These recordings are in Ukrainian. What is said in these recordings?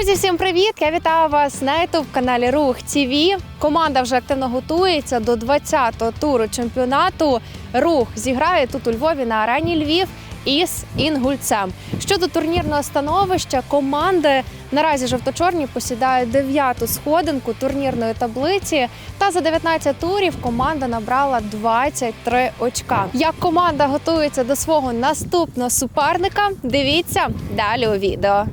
Друзі, всім привіт! Я вітаю вас на youtube каналі Рух ТВ. Команда вже активно готується до 20-го туру чемпіонату. Рух зіграє тут у Львові на арені Львів із інгульцем. Щодо турнірного становища, команди наразі жовто-чорні посідають дев'яту сходинку турнірної таблиці. Та за 19 турів команда набрала 23 очка. Як команда готується до свого наступного суперника, дивіться далі у відео.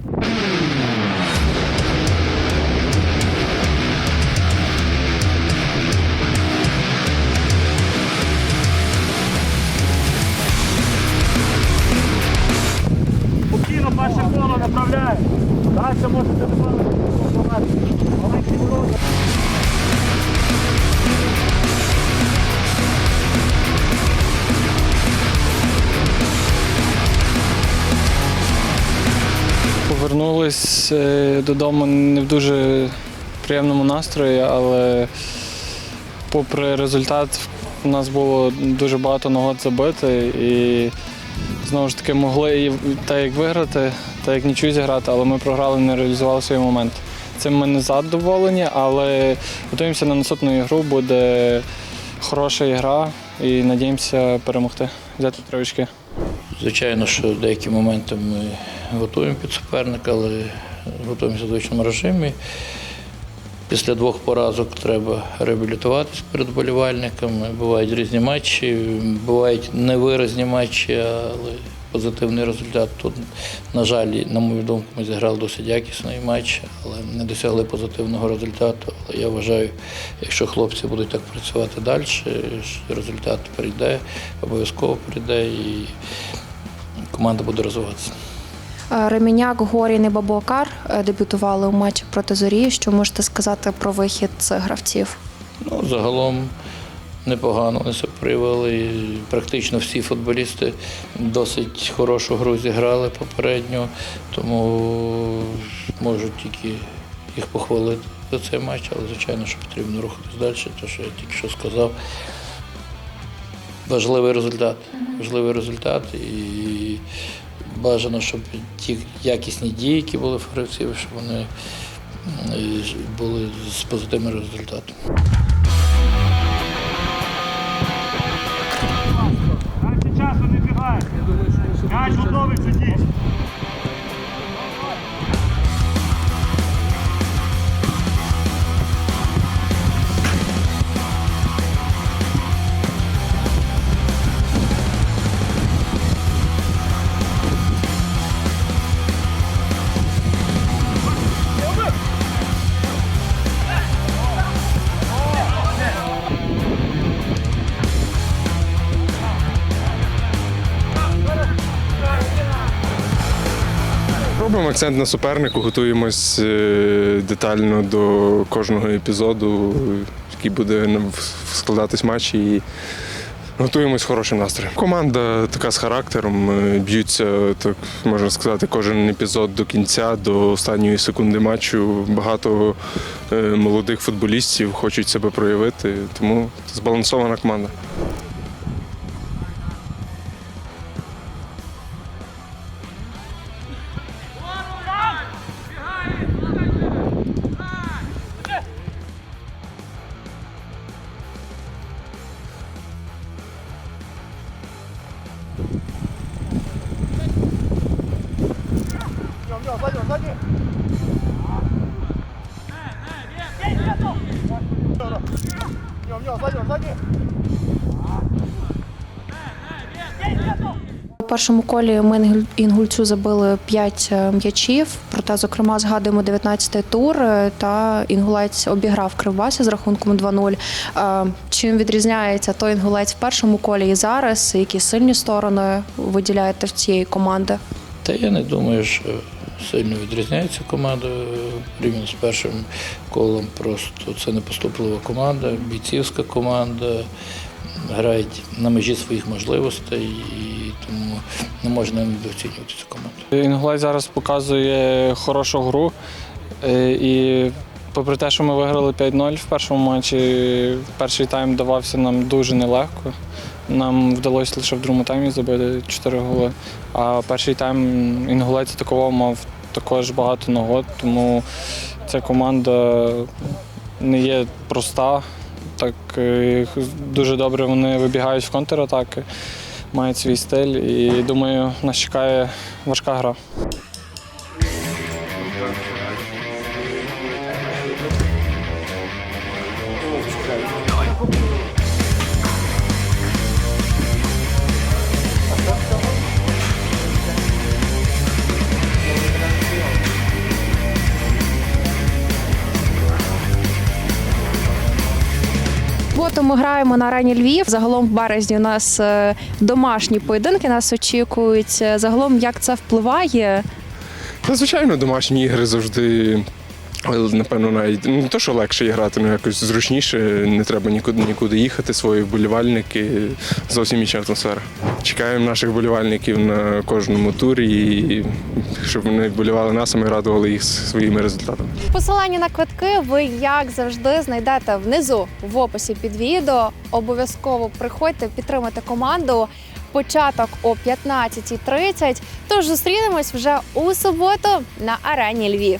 Коло направляє. Далі можете добавити. Маленькі ворота. Повернулись е, додому не в дуже приємному настрої, але попри результат у нас було дуже багато нагод забити і знову ж таки могли так як виграти, так як нічого зіграти, але ми програли, не реалізували свій момент. Цим ми не задоволені, але готуємося на наступну ігру, буде хороша ігра і надіємося перемогти, взяти три очки. Звичайно, що деякі моменти ми готуємо під суперника, але готуємося в звичному режимі. Після двох поразок треба реабілітуватись перед болівальниками. Бувають різні матчі, бувають невиразні матчі, але позитивний результат. Тут, на жаль, на мою думку, ми зіграли досить якісний матч, але не досягли позитивного результату. Але я вважаю, якщо хлопці будуть так працювати далі, результат прийде, обов'язково прийде і команда буде розвиватися. Е, Реміняк, Горін і Бабокар е, дебютували у матчі проти зорі. Що можете сказати про вихід цих гравців? Ну, загалом непогано вони себе проявили. І Практично всі футболісти досить хорошу гру зіграли попередньо, тому можу тільки їх похвалити за цей матч, але звичайно, що потрібно рухатись далі, те, що я тільки що сказав. Важливий результат. Важливий результат і бажано, щоб ті якісні дії, які були в гравців, щоб вони були з позитивним результатом. М'яч готовий сидіть. Робимо акцент на супернику, готуємось е, детально до кожного епізоду, який буде складатись матч і готуємось хорошим настроєм. Команда така з характером, е, б'ються, так можна сказати, кожен епізод до кінця, до останньої секунди матчу. Багато е, молодих футболістів хочуть себе проявити, тому збалансована команда. У першому колі ми інгульцю забили 5 м'ячів. Проте, зокрема, згадуємо 19-й тур. е, Та інгулець обіграв Кривбасі з рахунком 2-0. Е, Чим відрізняється той інгулець в першому колі і зараз? Які сильні сторони виділяєте в цієї команди? Та я не думаю, що сильно відрізняється команда порівняно з першим колом. Просто це не поступлива команда, бійцівська команда, грають на межі своїх можливостей і тому не можна недооцінювати цю команду. Інглай зараз показує хорошу гру. Е, І попри те, що ми виграли 5-0 в першому матчі, перший тайм давався нам дуже нелегко. Нам вдалося лише в другому таймі забити 4 голи. А перший тайм інгулець такого мав також багато нагод, тому ця команда не є проста. Так е, дуже добре вони вибігають в контратаки, мають свій стиль і думаю, нас чекає важка гра. Суботу ми граємо на арені Львів. Загалом в березні у нас е, домашні поєдинки нас очікують. Загалом як це впливає? Та, звичайно, домашні ігри завжди. Напевно, навіть ну, не то, що легше грати, але якось зручніше, не треба нікуди нікуди їхати, свої вболівальники, зовсім інша атмосфера. Чекаємо наших вболівальників на кожному турі, і щоб вони вболівали нас, а ми радували їх своїми результатами. Посилання на квитки ви як завжди знайдете внизу в описі під відео. Обов'язково приходьте, підтримати команду. Початок о 15.30. Тож зустрінемось вже у суботу на арені Львів.